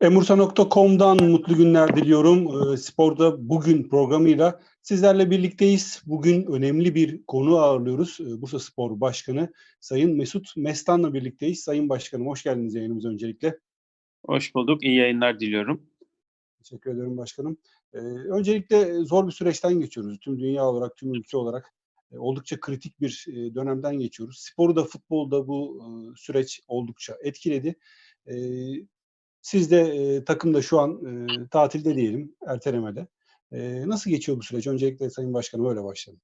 Emursa.com'dan mutlu günler diliyorum. E, sporda bugün programıyla sizlerle birlikteyiz. Bugün önemli bir konu ağırlıyoruz. E, Bursa Spor Başkanı Sayın Mesut Mestan'la birlikteyiz. Sayın Başkanım hoş geldiniz yayınımıza öncelikle. Hoş bulduk. İyi yayınlar diliyorum. Teşekkür ederim başkanım. E, öncelikle zor bir süreçten geçiyoruz. Tüm dünya olarak, tüm ülke olarak e, oldukça kritik bir e, dönemden geçiyoruz. Sporu da futbolda bu e, süreç oldukça etkiledi. Siz de e, takımda şu an e, tatilde diyelim, ertelemede. E, nasıl geçiyor bu süreç? Öncelikle Sayın Başkanım öyle başlayalım.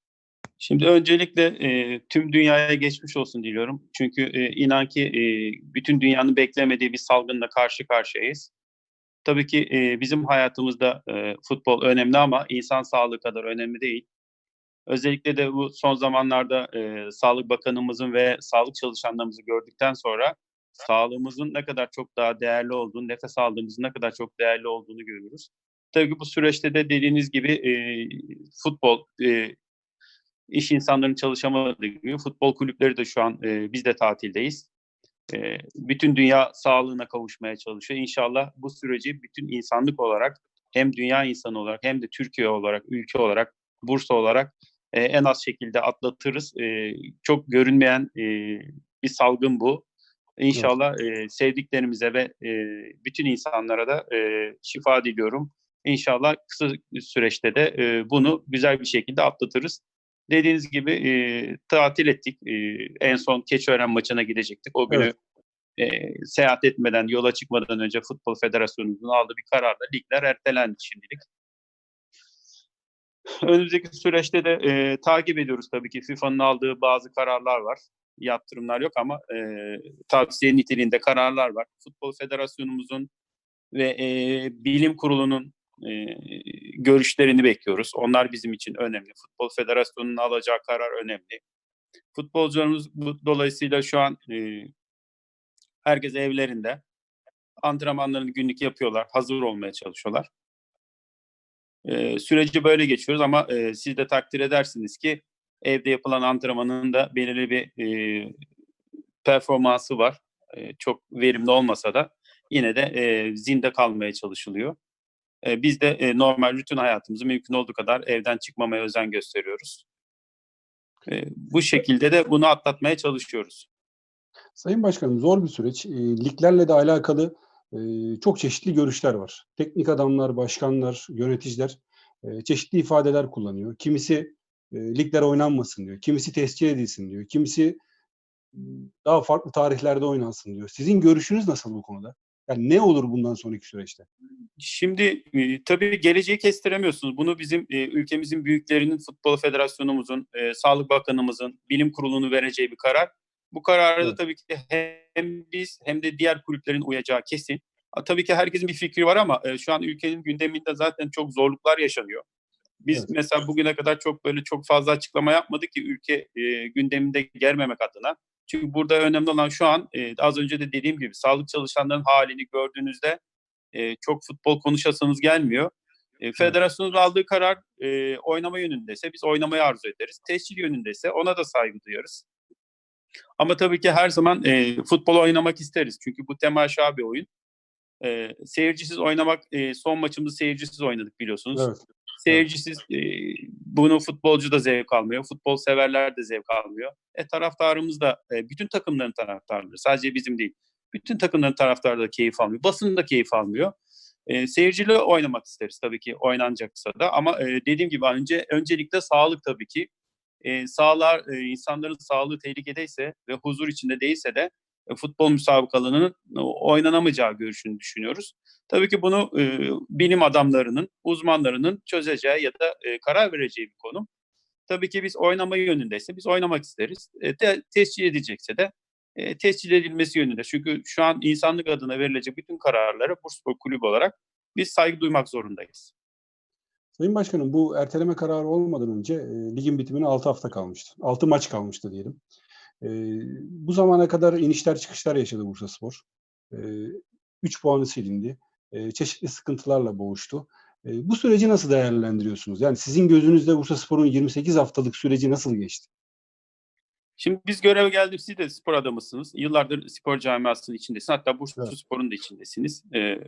Şimdi öncelikle e, tüm dünyaya geçmiş olsun diliyorum. Çünkü e, inan ki e, bütün dünyanın beklemediği bir salgınla karşı karşıyayız. Tabii ki e, bizim hayatımızda e, futbol önemli ama insan sağlığı kadar önemli değil. Özellikle de bu son zamanlarda e, Sağlık Bakanımızın ve sağlık çalışanlarımızı gördükten sonra sağlığımızın ne kadar çok daha değerli olduğunu, nefes aldığımızın ne kadar çok değerli olduğunu görüyoruz. Tabii ki bu süreçte de dediğiniz gibi e, futbol, e, iş insanlarının çalışamadığı gibi futbol kulüpleri de şu an e, biz de tatildeyiz. E, bütün dünya sağlığına kavuşmaya çalışıyor. İnşallah bu süreci bütün insanlık olarak hem dünya insanı olarak hem de Türkiye olarak, ülke olarak, Bursa olarak e, en az şekilde atlatırız. E, çok görünmeyen e, bir salgın bu. İnşallah e, sevdiklerimize ve e, bütün insanlara da e, şifa diliyorum. İnşallah kısa süreçte de e, bunu güzel bir şekilde atlatırız. Dediğiniz gibi e, tatil ettik. E, en son Keçiören maçına gidecektik. O günü evet. e, seyahat etmeden, yola çıkmadan önce Futbol Federasyonu'nun aldığı bir kararla ligler ertelendi şimdilik. Önümüzdeki süreçte de e, takip ediyoruz tabii ki. FIFA'nın aldığı bazı kararlar var yaptırımlar yok ama e, tavsiye niteliğinde kararlar var. Futbol Federasyonumuzun ve e, bilim kurulunun e, görüşlerini bekliyoruz. Onlar bizim için önemli. Futbol Federasyonu'nun alacağı karar önemli. Futbolcularımız bu, dolayısıyla şu an e, herkes evlerinde antrenmanlarını günlük yapıyorlar, hazır olmaya çalışıyorlar. E, süreci böyle geçiyoruz ama e, siz de takdir edersiniz ki evde yapılan antrenmanın da belirli bir e, performansı var. E, çok verimli olmasa da yine de e, zinde kalmaya çalışılıyor. E, biz de e, normal rutin hayatımızı mümkün olduğu kadar evden çıkmamaya özen gösteriyoruz. E, bu şekilde de bunu atlatmaya çalışıyoruz. Sayın Başkanım zor bir süreç. E, liglerle de alakalı e, çok çeşitli görüşler var. Teknik adamlar, başkanlar, yöneticiler e, çeşitli ifadeler kullanıyor. Kimisi ligler oynanmasın diyor. Kimisi tescil edilsin diyor. Kimisi daha farklı tarihlerde oynansın diyor. Sizin görüşünüz nasıl bu konuda? Yani ne olur bundan sonraki süreçte? Şimdi e, tabii geleceği kestiremiyorsunuz. Bunu bizim e, ülkemizin büyüklerinin, Futbol Federasyonumuzun, e, Sağlık Bakanımızın, Bilim Kurulu'nun vereceği bir karar. Bu kararı evet. da tabii ki hem biz hem de diğer kulüplerin uyacağı kesin. Tabii ki herkesin bir fikri var ama e, şu an ülkenin gündeminde zaten çok zorluklar yaşanıyor. Biz evet. mesela bugüne kadar çok böyle çok fazla açıklama yapmadık ki ülke e, gündeminde gelmemek adına. Çünkü burada önemli olan şu an e, az önce de dediğim gibi sağlık çalışanların halini gördüğünüzde e, çok futbol konuşasanız gelmiyor. E, federasyonun aldığı karar e, oynama yönündeyse biz oynamayı arzu ederiz. Tescil yönündeyse ona da saygı duyarız. Ama tabii ki her zaman e, futbol oynamak isteriz. Çünkü bu temaşa bir oyun. E, seyircisiz oynamak, e, son maçımızı seyircisiz oynadık biliyorsunuz. Evet. Seyircisiz e, bunu futbolcu da zevk almıyor. Futbol severler de zevk almıyor. E taraftarımız da e, bütün takımların taraftarları sadece bizim değil. Bütün takımların taraftarı da keyif almıyor. Basın da keyif almıyor. E, seyirciyle oynamak isteriz tabii ki oynanacaksa da ama e, dediğim gibi önce öncelikle sağlık tabii ki. E, sağlar e, insanların sağlığı tehlikedeyse ve huzur içinde değilse de futbol müsabakalarının oynanamayacağı görüşünü düşünüyoruz. Tabii ki bunu e, bilim adamlarının, uzmanlarının çözeceği ya da e, karar vereceği bir konu. Tabii ki biz oynama yönündeyse biz oynamak isteriz. E, te, tescil edecekse de e, tescil edilmesi yönünde. Çünkü şu an insanlık adına verilecek bütün kararları Bursaspor Kulübü olarak biz saygı duymak zorundayız. Sayın Başkanım bu erteleme kararı olmadan önce e, ligin bitimine 6 hafta kalmıştı. 6 maç kalmıştı diyelim. E, bu zamana kadar inişler çıkışlar yaşadı Bursaspor. E, 3 puanı silindi. E, çeşitli sıkıntılarla boğuştu. E, bu süreci nasıl değerlendiriyorsunuz? Yani sizin gözünüzde Bursaspor'un 28 haftalık süreci nasıl geçti? Şimdi biz göreve geldik. Siz de spor adamısınız. Yıllardır spor camiasının içindesiniz. Hatta Bursa evet. Spor'un da içindesiniz. Ee,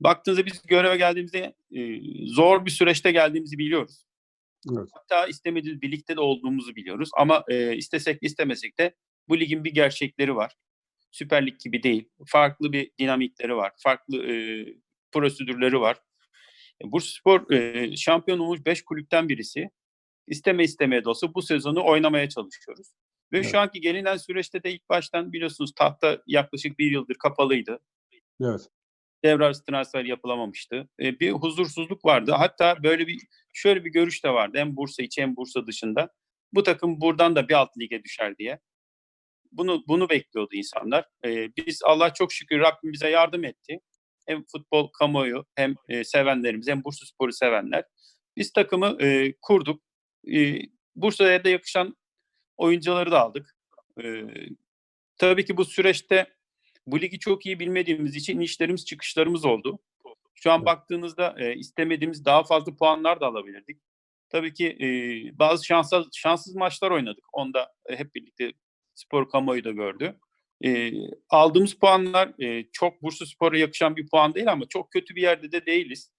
baktığınızda biz göreve geldiğimizde e, zor bir süreçte geldiğimizi biliyoruz. Evet. Hatta istemediğimiz birlikte de olduğumuzu biliyoruz. Ama e, istesek istemesek de bu ligin bir gerçekleri var. Süper Lig gibi değil. Farklı bir dinamikleri var. Farklı e, prosedürleri var. E, Bursaspor e, şampiyon olmuş 5 kulüpten birisi. İsteme istemeye de olsa bu sezonu oynamaya çalışıyoruz. Ve Evet. şu anki gelinen süreçte de ilk baştan biliyorsunuz tahta yaklaşık bir yıldır kapalıydı. Evet. Devre transfer yapılamamıştı. E, bir huzursuzluk vardı. Hatta böyle bir şöyle bir görüş de vardı. Hem Bursa içi hem Bursa dışında. Bu takım buradan da bir alt lige düşer diye. Bunu bunu bekliyordu insanlar. E, biz Allah çok şükür Rabbim bize yardım etti. Hem futbol kamuoyu hem e, sevenlerimiz hem Bursa Spor'u sevenler. Biz takımı e, kurduk. E, Bursa'ya da yakışan oyuncuları da aldık. E, tabii ki bu süreçte bu ligi çok iyi bilmediğimiz için inişlerimiz çıkışlarımız oldu. Şu an Evet. baktığınızda e, istemediğimiz daha fazla puanlar da alabilirdik. Tabii ki e, bazı şanssız, şanssız maçlar oynadık. Onda e, hep birlikte spor kamuoyu da gördü. E, aldığımız puanlar e, çok Bursa Spor'a yakışan bir puan değil ama çok kötü bir yerde de değiliz.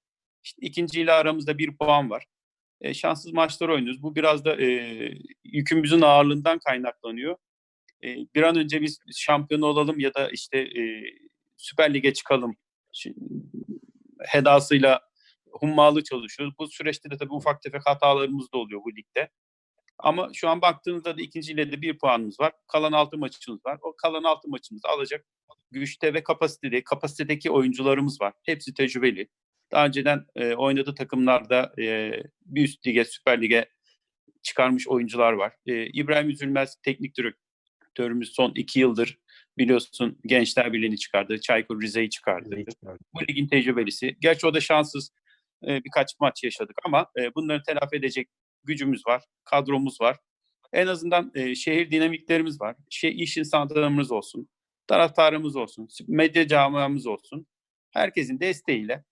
İşte ikinciyle aramızda bir puan var. E, şanssız maçlar oynuyoruz. Bu biraz da e, yükümüzün ağırlığından kaynaklanıyor. E, bir an önce biz şampiyon olalım ya da işte e, Süper Lig'e çıkalım şi- hedasıyla hummalı çalışıyoruz. Bu süreçte de tabii ufak tefek hatalarımız da oluyor bu ligde. Ama şu an baktığınızda da ikinciyle de bir puanımız var. Kalan altı maçımız var. O kalan altı maçımızı alacak güçte ve kapasitede, kapasitedeki oyuncularımız var. Hepsi tecrübeli. Daha önceden e, oynadığı takımlarda e, bir üst lige, Süper Lig'e çıkarmış oyuncular var. E, İbrahim Üzülmez teknik direktörümüz son iki yıldır biliyorsun Gençler Birliği'ni çıkardı. Çaykur Rize'yi çıkardı. Bu ligin tecrübelisi. Gerçi o da şanssız e, birkaç maç yaşadık ama e, bunları telafi edecek gücümüz var, kadromuz var. En azından e, şehir dinamiklerimiz var. Şey, iş insanlarımız olsun, taraftarımız olsun, medya camiamız olsun. Herkesin desteğiyle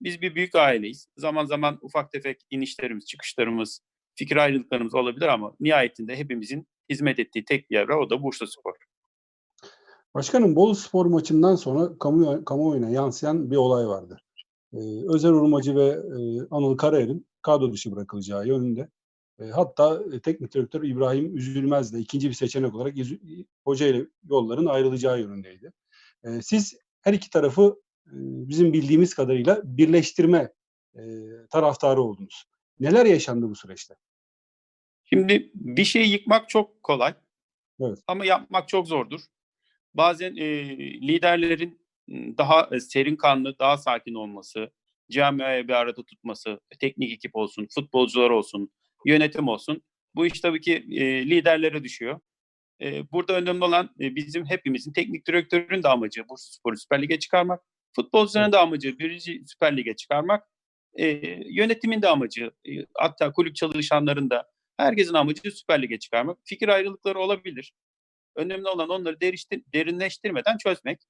biz bir büyük aileyiz. Zaman zaman ufak tefek inişlerimiz, çıkışlarımız, fikir ayrılıklarımız olabilir ama nihayetinde hepimizin hizmet ettiği tek bir yer var. O da Bursa Spor. Başkanım Bolu Spor maçından sonra kamu, kamuoyuna yansıyan bir olay vardı. Ee, Özer Urmacı ve e, Anıl Karayel'in kadro dışı bırakılacağı yönünde. E, hatta e, teknik direktör İbrahim Üzülmez de ikinci bir seçenek olarak İzü- hoca ile yolların ayrılacağı yönündeydi. E, siz her iki tarafı e, bizim bildiğimiz kadarıyla birleştirme e, taraftarı oldunuz. Neler yaşandı bu süreçte? Şimdi bir şeyi yıkmak çok kolay. Evet. Ama yapmak çok zordur. Bazen e, liderlerin daha e, serin kanlı, daha sakin olması, camiayı bir arada tutması, teknik ekip olsun, futbolcular olsun, yönetim olsun. Bu iş tabii ki e, liderlere düşüyor. E, burada önemli olan e, bizim hepimizin teknik direktörün de amacı Bursa Spor'u Süper Lig'e çıkarmak. Futbolcuların Evet. da amacı birinci Süper Lig'e çıkarmak. E, yönetimin de amacı, e, hatta kulüp çalışanların da herkesin amacı Süper Lig'e çıkarmak. Fikir ayrılıkları olabilir. Önemli olan onları deriştir, derinleştirmeden çözmek.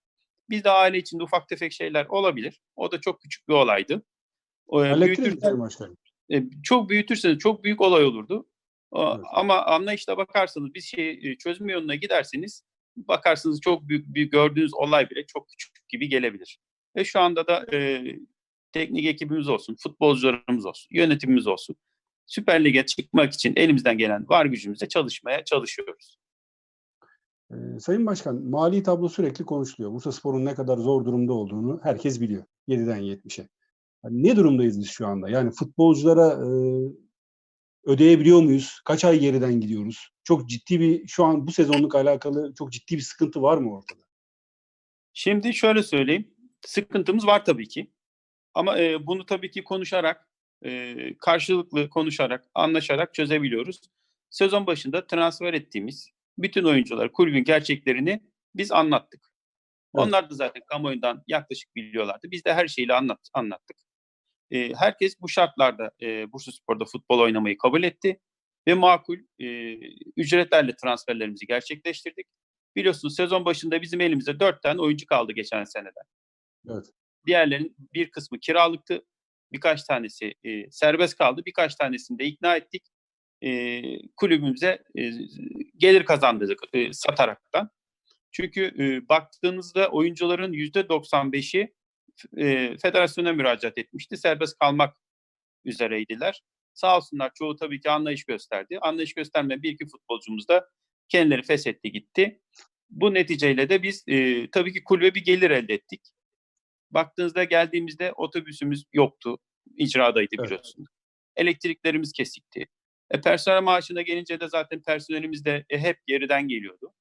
Bizde aile içinde ufak tefek şeyler olabilir. O da çok küçük bir olaydı. O, e, büyütürsen- e, çok büyütürseniz çok büyük olay olurdu. O- Evet. Ama anlayışla bakarsanız bir şeyi e, çözüm yoluna giderseniz bakarsınız çok büyük bir gördüğünüz olay bile çok küçük gibi gelebilir. Ve şu anda da e, teknik ekibimiz olsun, futbolcularımız olsun, yönetimimiz olsun. Süper Lig'e çıkmak için elimizden gelen var gücümüzle çalışmaya çalışıyoruz. Ee, Sayın Başkan, mali tablo sürekli konuşuluyor. Bursaspor'un ne kadar zor durumda olduğunu herkes biliyor. 7'den 70'e. Yani ne durumdayız biz şu anda? Yani futbolculara e, ödeyebiliyor muyuz? Kaç ay geriden gidiyoruz? Çok ciddi bir şu an bu sezonluk alakalı çok ciddi bir sıkıntı var mı ortada? Şimdi şöyle söyleyeyim. Sıkıntımız var tabii ki. Ama e, bunu tabii ki konuşarak, e, karşılıklı konuşarak, anlaşarak çözebiliyoruz. Sezon başında transfer ettiğimiz bütün oyuncular, kulübün gerçeklerini biz anlattık. Evet. Onlar da zaten kamuoyundan yaklaşık biliyorlardı. Biz de her şeyle anlat, anlattık. E, herkes bu şartlarda e, Bursaspor'da futbol oynamayı kabul etti ve makul e, ücretlerle transferlerimizi gerçekleştirdik. Biliyorsunuz sezon başında bizim elimizde dört tane oyuncu kaldı geçen seneden. Evet. Diğerlerinin bir kısmı kiralıktı. Birkaç tanesi e, serbest kaldı. Birkaç tanesini de ikna ettik. E, kulübümüze e, gelir kazandırdık e, sataraktan. Çünkü e, baktığınızda oyuncuların %95'i e, federasyona müracaat etmişti. Serbest kalmak üzereydiler. Sağ olsunlar çoğu tabii ki anlayış gösterdi. Anlayış göstermeyen bir iki futbolcumuz da kendileri feshetti gitti. Bu neticeyle de biz e, tabii ki kulübe bir gelir elde ettik. Baktığınızda geldiğimizde otobüsümüz yoktu. İcradaydı Evet. biliyorsunuz. Elektriklerimiz kesikti. E, personel maaşına gelince de zaten personelimiz de e, hep geriden geliyordu.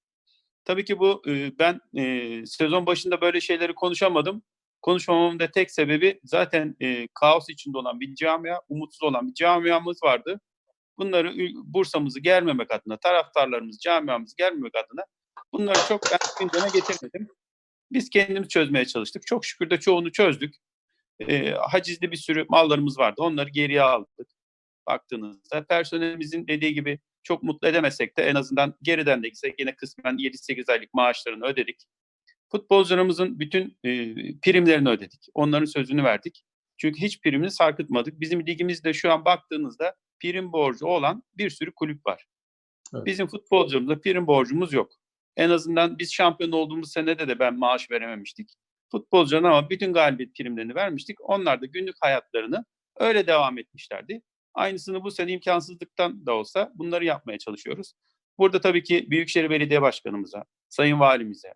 Tabii ki bu e, ben e, sezon başında böyle şeyleri konuşamadım. Konuşmamamın da tek sebebi zaten e, kaos içinde olan bir camia, umutsuz olan bir camiamız vardı. Bunları Bursa'mızı germemek adına, taraftarlarımız, camiamızı germemek adına bunları çok ben gündeme getirmedim. Biz kendimiz çözmeye çalıştık. Çok şükür de çoğunu çözdük. E, hacizli bir sürü mallarımız vardı. Onları geriye aldık. Baktığınızda personelimizin dediği gibi çok mutlu edemesek de en azından geriden de gitsek yine kısmen 7-8 aylık maaşlarını ödedik. Futbolcularımızın bütün e, primlerini ödedik. Onların sözünü verdik. Çünkü hiç primini sarkıtmadık. Bizim ligimizde şu an baktığınızda prim borcu olan bir sürü kulüp var. Evet. Bizim futbolcularımızda prim borcumuz yok. En azından biz şampiyon olduğumuz senede de ben maaş verememiştik. Futbolcuların ama bütün galibiyet primlerini vermiştik. Onlar da günlük hayatlarını öyle devam etmişlerdi. Aynısını bu sene imkansızlıktan da olsa bunları yapmaya çalışıyoruz. Burada tabii ki Büyükşehir Belediye Başkanımıza, Sayın Valimize,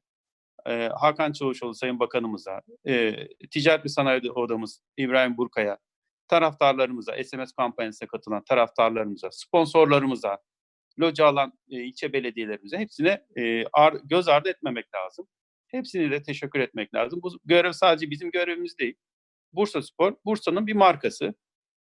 e, Hakan Çavuşoğlu Sayın Bakanımıza, e, Ticaret ve Sanayi Odamız İbrahim Burkaya, taraftarlarımıza, SMS kampanyasına katılan taraftarlarımıza, sponsorlarımıza, loca alan e, ilçe belediyelerimize hepsine e, ar, göz ardı etmemek lazım. Hepsine de teşekkür etmek lazım. Bu görev sadece bizim görevimiz değil. Bursa Spor, Bursa'nın bir markası.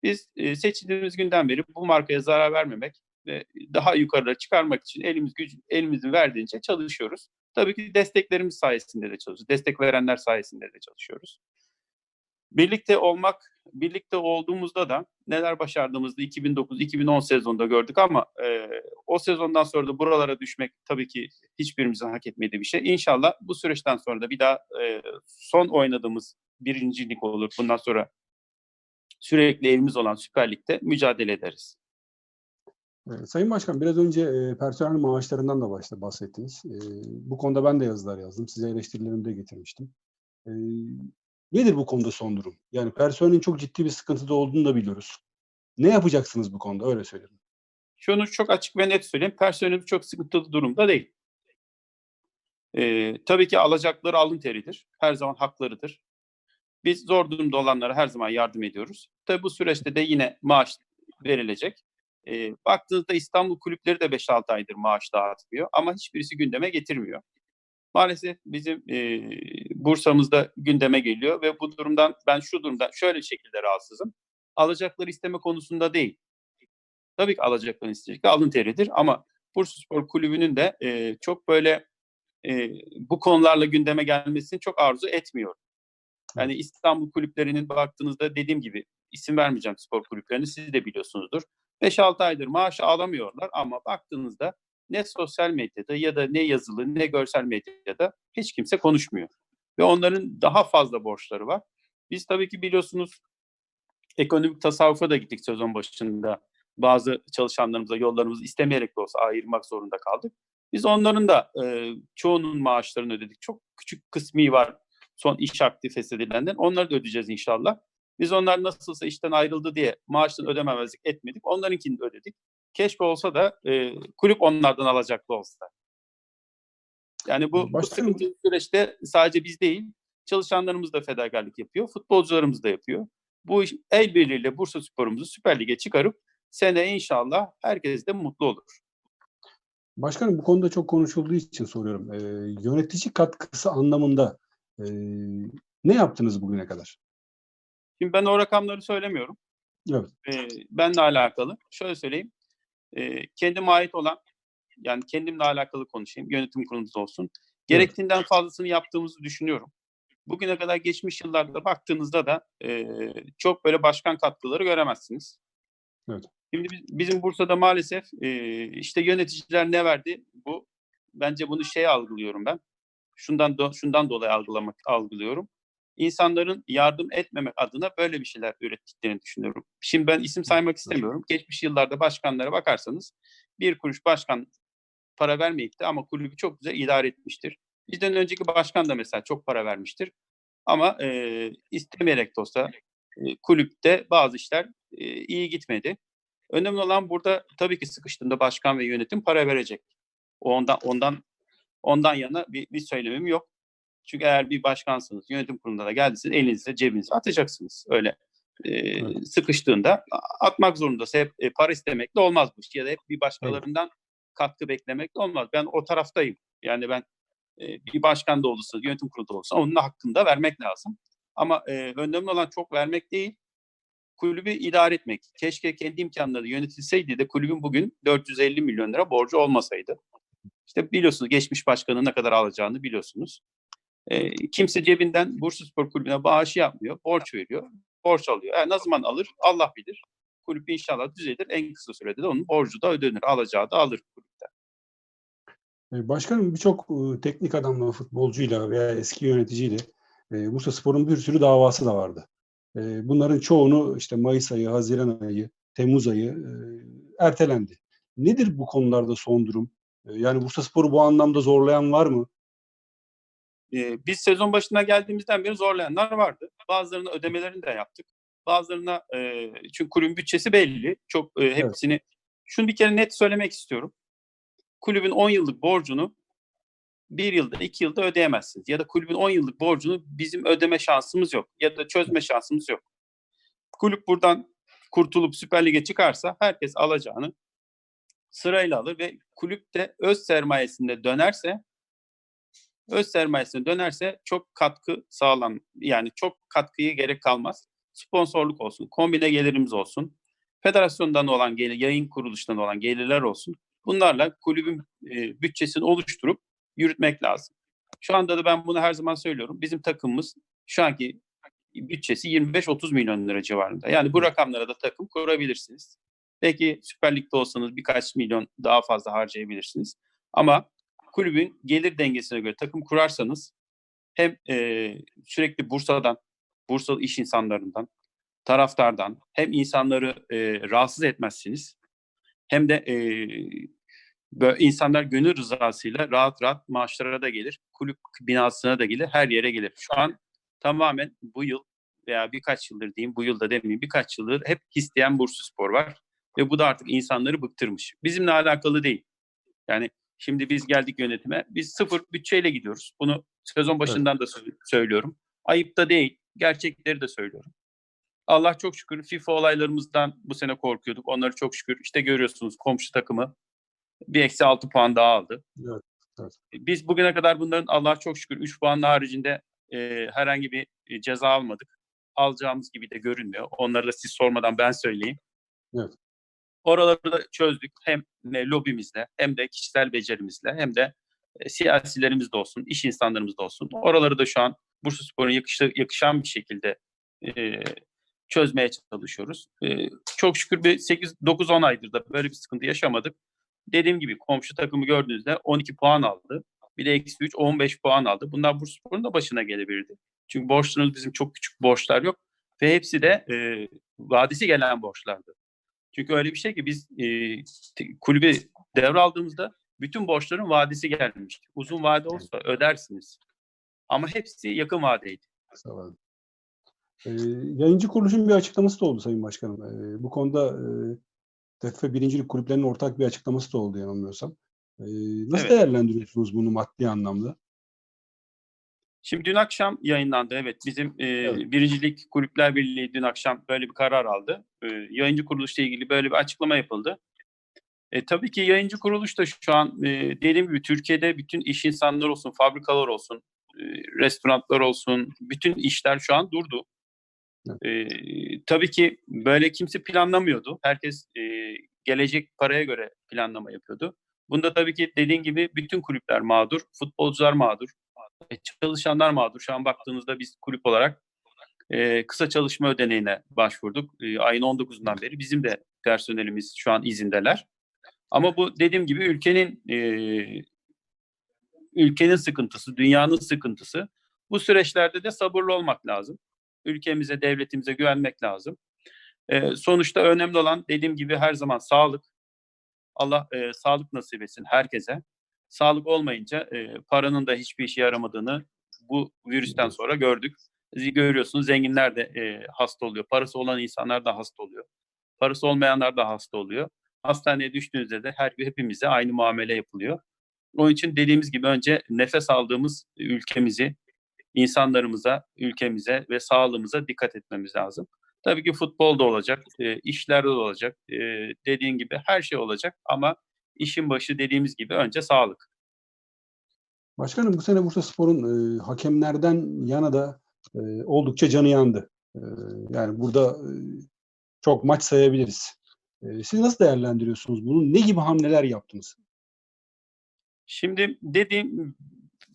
Biz e, seçildiğimiz günden beri bu markaya zarar vermemek ve daha yukarıda çıkarmak için elimiz gücü, elimizin verdiğince çalışıyoruz. Tabii ki desteklerimiz sayesinde de çalışıyoruz. Destek verenler sayesinde de çalışıyoruz. Birlikte olmak, birlikte olduğumuzda da neler başardığımızda 2009-2010 sezonunda gördük ama e, o sezondan sonra da buralara düşmek tabii ki hiçbirimizin hak etmediği bir şey. İnşallah bu süreçten sonra da bir daha e, son oynadığımız birincilik olur. Bundan sonra sürekli elimiz olan Süper Lig'de mücadele ederiz. Ee, Sayın Başkan biraz önce e, personel maaşlarından da başta bahsettiniz. E, bu konuda ben de yazılar yazdım. Size eleştirilerimi de getirmiştim. E, nedir bu konuda son durum? Yani personelin çok ciddi bir sıkıntıda olduğunu da biliyoruz. Ne yapacaksınız bu konuda? Öyle söyleyeyim. Şunu çok açık ve net söyleyeyim. Personelimiz çok sıkıntılı durumda değil. E, tabii ki alacakları alın teridir. Her zaman haklarıdır. Biz zor durumda olanlara her zaman yardım ediyoruz. Tabii bu süreçte de yine maaş verilecek. E, baktığınızda İstanbul kulüpleri de 5-6 aydır maaş dağıtmıyor ama hiçbirisi gündeme getirmiyor. Maalesef bizim e, Bursa'mızda gündeme geliyor ve bu durumdan ben şu durumdan şöyle şekilde rahatsızım. Alacakları isteme konusunda değil. Tabii ki alacaklarını isteyecek alın teridir ama Bursa Spor Kulübü'nün de e, çok böyle e, bu konularla gündeme gelmesini çok arzu etmiyorum. Yani İstanbul kulüplerinin baktığınızda dediğim gibi isim vermeyeceğim spor kulüplerini siz de biliyorsunuzdur. 5-6 aydır maaş alamıyorlar ama baktığınızda ne sosyal medyada ya da ne yazılı ne görsel medyada hiç kimse konuşmuyor. Ve onların daha fazla borçları var. Biz tabii ki biliyorsunuz ekonomik tasarrufa da gittik sezon başında. Bazı çalışanlarımıza yollarımızı istemeyerek de olsa ayırmak zorunda kaldık. Biz onların da e, çoğunun maaşlarını ödedik. Çok küçük kısmı var son iş aktif edilenden. Onları da ödeyeceğiz inşallah. Biz onlar nasılsa işten ayrıldı diye maaşını ödememezlik etmedik. Onlarınkini de ödedik. Keşke olsa da e, kulüp onlardan alacaklı olsa. Yani bu, bu sıkıntılı süreçte sadece biz değil, çalışanlarımız da fedakarlık yapıyor, futbolcularımız da yapıyor. Bu iş el birliğiyle Bursa Spor'umuzu Süper Lig'e çıkarıp sene inşallah herkes de mutlu olur. Başkanım bu konuda çok konuşulduğu için soruyorum. E, yönetici katkısı anlamında e, ne yaptınız bugüne kadar? Şimdi ben o rakamları söylemiyorum. Evet. E, benle alakalı. Şöyle söyleyeyim. E, kendime ait olan, yani kendimle alakalı konuşayım. Yönetim kurulumuz olsun. Gerektiğinden fazlasını yaptığımızı düşünüyorum. Bugüne kadar geçmiş yıllarda baktığınızda da e, çok böyle başkan katkıları göremezsiniz. Evet. Şimdi biz- bizim Bursa'da maalesef e, işte yöneticiler ne verdi? Bu bence bunu şey algılıyorum ben. Şundan do- şundan dolayı algılamak algılıyorum. İnsanların yardım etmemek adına böyle bir şeyler ürettiklerini düşünüyorum. Şimdi ben isim saymak istemiyorum. Geçmiş yıllarda başkanlara bakarsanız bir kuruş başkan para vermeyip de ama kulübü çok güzel idare etmiştir. Bizden önceki başkan da mesela çok para vermiştir. Ama e, istemeyerek de olsa e, kulüpte bazı işler e, iyi gitmedi. Önemli olan burada tabii ki sıkıştığında başkan ve yönetim para verecek. Ondan ondan ondan yana bir, bir söylemim yok. Çünkü eğer bir başkansınız, yönetim kurulunda da geldiyseniz elinize cebinize atacaksınız. Öyle e, Evet. sıkıştığında atmak zorundasın. Hep e, para istemekle olmaz bu iş. Ya da hep bir başkalarından katkı beklemekle olmaz. Ben o taraftayım. Yani ben e, bir başkan da olursa, yönetim kurulu da olsa onun da hakkını da vermek lazım. Ama e, önemli olan çok vermek değil, kulübü idare etmek. Keşke kendi imkanları yönetilseydi de kulübün bugün 450 milyon lira borcu olmasaydı. İşte biliyorsunuz geçmiş başkanın ne kadar alacağını biliyorsunuz. E, kimse cebinden Bursaspor Kulübü'ne bağış yapmıyor, borç veriyor, borç alıyor. Yani ne zaman alır Allah bilir. Kulüp inşallah düzelir. En kısa sürede de onun borcu da ödenir, alacağı da alır kulüpten. E, Başkanım birçok e, teknik adamla, futbolcuyla veya eski yöneticiyle e, Bursaspor'un bir sürü davası da vardı. Bunların çoğunu işte Mayıs ayı, Haziran ayı, Temmuz ayı ertelendi. Nedir bu konularda son durum? Yani Bursaspor'u bu anlamda zorlayan var mı? Ee, biz sezon başına geldiğimizden beri zorlayanlar vardı. Bazılarına ödemelerini de yaptık. Bazılarına e, çünkü kulübün bütçesi belli. Çok e, hepsini şunu bir kere net söylemek istiyorum. Kulübün 10 yıllık borcunu bir yılda, iki yılda ödeyemezsiniz. Ya da kulübün 10 yıllık borcunu bizim ödeme şansımız yok. Ya da çözme şansımız yok. Kulüp buradan kurtulup Süper Lig'e çıkarsa herkes alacağını sırayla alır ve kulüp de öz sermayesinde dönerse öz sermayesine dönerse çok katkı sağlan yani çok katkıyı gerek kalmaz. Sponsorluk olsun, kombine gelirimiz olsun, federasyondan olan gelir, yayın kuruluşundan olan gelirler olsun. Bunlarla kulübün e, bütçesini oluşturup yürütmek lazım. Şu anda da ben bunu her zaman söylüyorum. Bizim takımımız şu anki bütçesi 25-30 milyon lira civarında. Yani bu rakamlara da takım kurabilirsiniz. Belki Süper Lig'de olsanız birkaç milyon daha fazla harcayabilirsiniz. Ama kulübün gelir dengesine göre takım kurarsanız hem e, sürekli Bursa'dan, Bursalı iş insanlarından, taraftardan hem insanları e, rahatsız etmezsiniz hem de e, böyle insanlar gönül rızasıyla rahat rahat maaşlara da gelir, kulüp binasına da gelir, her yere gelir. Şu an tamamen bu yıl veya birkaç yıldır diyeyim, bu yılda demeyeyim, birkaç yıldır hep isteyen Bursaspor var ve bu da artık insanları bıktırmış. Bizimle alakalı değil. Yani Şimdi biz geldik yönetime. Biz sıfır bütçeyle gidiyoruz. Bunu sezon başından da sö- söylüyorum. Ayıp da değil. Gerçekleri de söylüyorum. Allah çok şükür FIFA olaylarımızdan bu sene korkuyorduk. Onları çok şükür işte görüyorsunuz komşu takımı bir eksi altı puan daha aldı. Evet, evet. Biz bugüne kadar bunların Allah çok şükür 3 puan haricinde e, herhangi bir e, ceza almadık. Alacağımız gibi de görünmüyor. Onları da siz sormadan ben söyleyeyim. Evet. Oraları da çözdük. Hem e, lobimizle hem de kişisel becerimizle hem de e, siyasilerimiz de olsun, iş insanlarımız da olsun. Oraları da şu an Bursaspor'un yakışı, yakışan bir şekilde e, çözmeye çalışıyoruz. Çok şükür bir 8-9-10 aydır da böyle bir sıkıntı yaşamadık. Dediğim gibi komşu takımı gördüğünüzde 12 puan aldı. Bir de eksi 3 15 puan aldı. Bunlar Bursaspor'un da başına gelebilirdi. Çünkü borçlarımız bizim çok küçük borçlar yok. Ve hepsi de e, vadesi gelen borçlardı. Çünkü öyle bir şey ki biz e, kulübü devraldığımızda bütün borçların vadesi gelmişti. Uzun vade olsa ödersiniz. Ama hepsi yakın vadeydi. Sağ olun. Ee, yayıncı kuruluşun bir açıklaması da oldu Sayın Başkanım. Ee, bu konuda e, TFF birincilik kulüplerinin ortak bir açıklaması da oldu yanılmıyorsam. Ee, nasıl Evet. değerlendiriyorsunuz bunu maddi anlamda? Şimdi dün akşam yayınlandı. Evet bizim e, Evet. Birincilik Kulüpler Birliği dün akşam böyle bir karar aldı. E, yayıncı kuruluşla ilgili böyle bir açıklama yapıldı. E, tabii ki yayıncı kuruluş da şu an e, dediğim gibi Türkiye'de bütün iş insanları olsun, fabrikalar olsun, e, restoranlar olsun, bütün işler şu an durdu. E, tabii ki böyle kimse planlamıyordu. Herkes e, gelecek paraya göre planlama yapıyordu. Bunda tabii ki dediğin gibi bütün kulüpler mağdur, futbolcular mağdur, e, çalışanlar mağdur. Şu an baktığınızda biz kulüp olarak e, kısa çalışma ödeneğine başvurduk. E, ayın 19'undan beri bizim de personelimiz şu an izindeler. Ama bu dediğim gibi ülkenin e, ülkenin sıkıntısı, dünyanın sıkıntısı. Bu süreçlerde de sabırlı olmak lazım. Ülkemize, devletimize güvenmek lazım. E, sonuçta önemli olan dediğim gibi her zaman sağlık. Allah e, sağlık nasip etsin herkese. Sağlık olmayınca e, paranın da hiçbir işe yaramadığını bu virüsten sonra gördük. Görüyorsunuz zenginler de e, hasta oluyor. Parası olan insanlar da hasta oluyor. Parası olmayanlar da hasta oluyor. Hastaneye düştüğünüzde de her hepimize aynı muamele yapılıyor. Onun için dediğimiz gibi önce nefes aldığımız ülkemizi, insanlarımıza, ülkemize ve sağlığımıza dikkat etmemiz lazım. Tabii ki futbolda olacak, e, işlerde de olacak, e, dediğin gibi her şey olacak ama işin başı dediğimiz gibi önce sağlık. Başkanım bu sene Bursaspor'un e, hakemlerden yana da e, oldukça canı yandı. E, yani burada e, çok maç sayabiliriz. E, siz nasıl değerlendiriyorsunuz bunu? Ne gibi hamleler yaptınız? Şimdi dediğim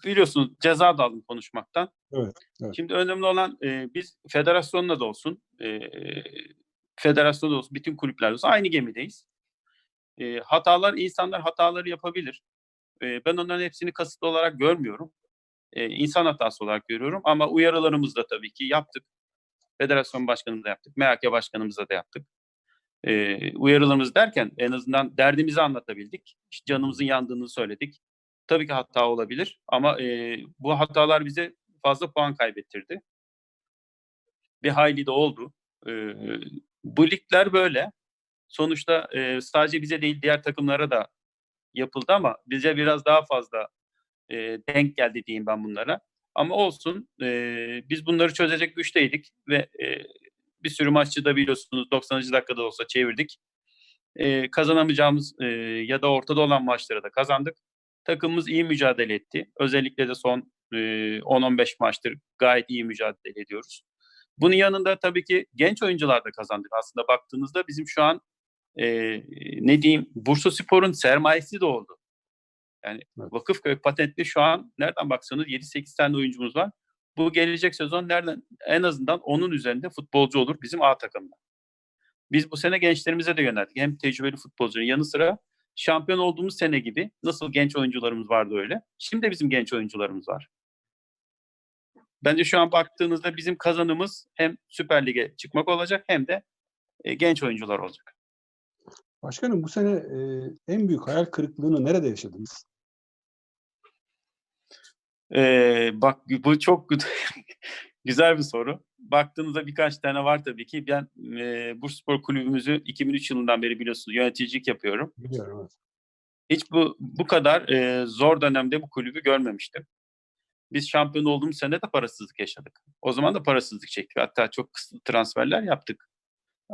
biliyorsunuz ceza da aldım konuşmaktan. Evet, evet. Şimdi önemli olan e, biz federasyonla da olsun, e, federasyonda olsun, bütün kulüplerde olsun aynı gemideyiz. E, hatalar, insanlar hataları yapabilir. E, ben onların hepsini kasıtlı olarak görmüyorum. E, insan hatası olarak görüyorum ama uyarılarımızı da tabii ki yaptık. Federasyon başkanımıza yaptık, MHK başkanımıza da yaptık. E, uyarılarımız derken en azından derdimizi anlatabildik. İşte canımızın yandığını söyledik. Tabii ki hata olabilir ama e, bu hatalar bize fazla puan kaybettirdi. Bir hayli de oldu. E, bu ligler böyle. Sonuçta e, sadece bize değil diğer takımlara da yapıldı ama bize biraz daha fazla e, denk geldi diyeyim ben bunlara. Ama olsun e, biz bunları çözecek güçteydik ve e, bir sürü maçı da biliyorsunuz 90. dakikada olsa çevirdik. E, kazanamayacağımız e, ya da ortada olan maçları da kazandık. Takımımız iyi mücadele etti. Özellikle de son e, 10-15 maçtır gayet iyi mücadele ediyoruz. Bunun yanında tabii ki genç oyuncular da kazandık. Aslında baktığınızda bizim şu an e, ne diyeyim Bursa Spor'un sermayesi de oldu. Yani Evet. Vakıfköy patentli şu an nereden baksanız 7-8 tane oyuncumuz var. Bu gelecek sezon nereden en azından onun üzerinde futbolcu olur bizim A takımda. Biz bu sene gençlerimize de yöneldik. Hem tecrübeli futbolcuların yanı sıra şampiyon olduğumuz sene gibi nasıl genç oyuncularımız vardı öyle. Şimdi de bizim genç oyuncularımız var. Bence şu an baktığınızda bizim kazanımız hem Süper Lig'e çıkmak olacak hem de genç oyuncular olacak. Başkanım bu sene e, en büyük hayal kırıklığını nerede yaşadınız? Ee, bak bu çok gü- güzel bir soru. Baktığınızda birkaç tane var tabii ki. Ben e, Bursaspor Kulübümüzü 2003 yılından beri biliyorsunuz yöneticilik yapıyorum. Biliyorum evet. Hiç bu bu kadar e, zor dönemde bu kulübü görmemiştim. Biz şampiyon olduğumuz sene de parasızlık yaşadık. O zaman da parasızlık çektik. Hatta çok kısıtlı transferler yaptık.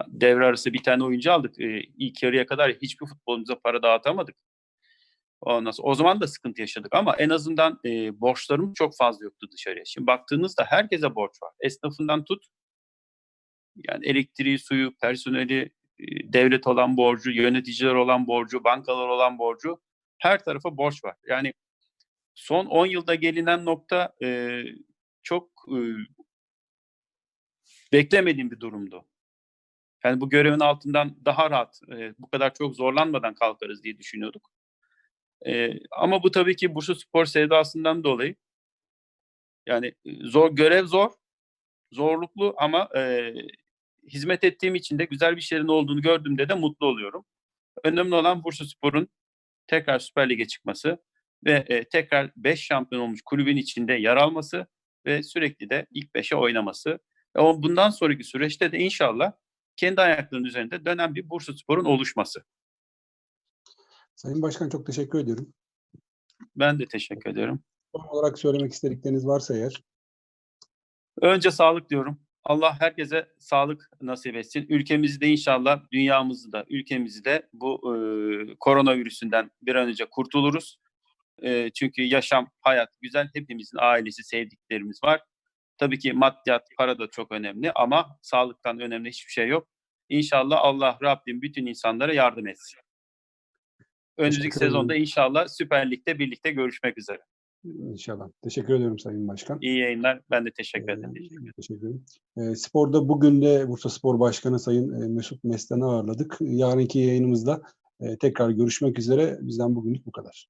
Devre arası bir tane oyuncu aldık. E, ilk yarıya kadar hiçbir futbolumuza para dağıtamadık. Ondan sonra, o zaman da sıkıntı yaşadık ama en azından e, borçlarımız çok fazla yoktu dışarıya. Şimdi baktığınızda herkese borç var. Esnafından tut, yani elektriği, suyu, personeli, e, devlet olan borcu, yöneticiler olan borcu, bankalar olan borcu, her tarafa borç var. Yani son 10 yılda gelinen nokta e, çok e, beklemediğim bir durumdu. Yani bu görevin altından daha rahat, e, bu kadar çok zorlanmadan kalkarız diye düşünüyorduk. E, ama bu tabii ki Bursa Spor sevdasından dolayı. Yani e, zor görev zor, zorluklu ama e, hizmet ettiğim için de güzel bir şeylerin olduğunu gördüğümde de mutlu oluyorum. Önemli olan Bursa Spor'un tekrar Süper Lig'e çıkması ve e, tekrar 5 şampiyon olmuş kulübün içinde yer alması ve sürekli de ilk 5'e oynaması. Ama bundan sonraki süreçte de inşallah kendi ayaklarının üzerinde dönen bir Bursa Spor'un oluşması. Sayın Başkan çok teşekkür ediyorum. Ben de teşekkür ediyorum. Son olarak söylemek istedikleriniz varsa eğer. Önce sağlık diyorum. Allah herkese sağlık nasip etsin. Ülkemizi de inşallah dünyamızı da ülkemizi de bu e, koronavirüsünden bir an önce kurtuluruz. E, çünkü yaşam, hayat güzel. Hepimizin ailesi, sevdiklerimiz var. Tabii ki maddiyat, para da çok önemli ama sağlıktan önemli hiçbir şey yok. İnşallah Allah Rabbim bütün insanlara yardım etsin. Önümüzdeki sezonda inşallah Süper Lig'de birlikte görüşmek üzere. İnşallah. Teşekkür ediyorum Sayın Başkan. İyi yayınlar. Ben de teşekkür Ee, ederim. Teşekkür ederim. Teşekkür ederim. Ee, sporda bugün de Bursa Spor Başkanı Sayın e, Mesut Meslen'i ağırladık. Yarınki yayınımızda e, tekrar görüşmek üzere. Bizden bugünlük bu kadar.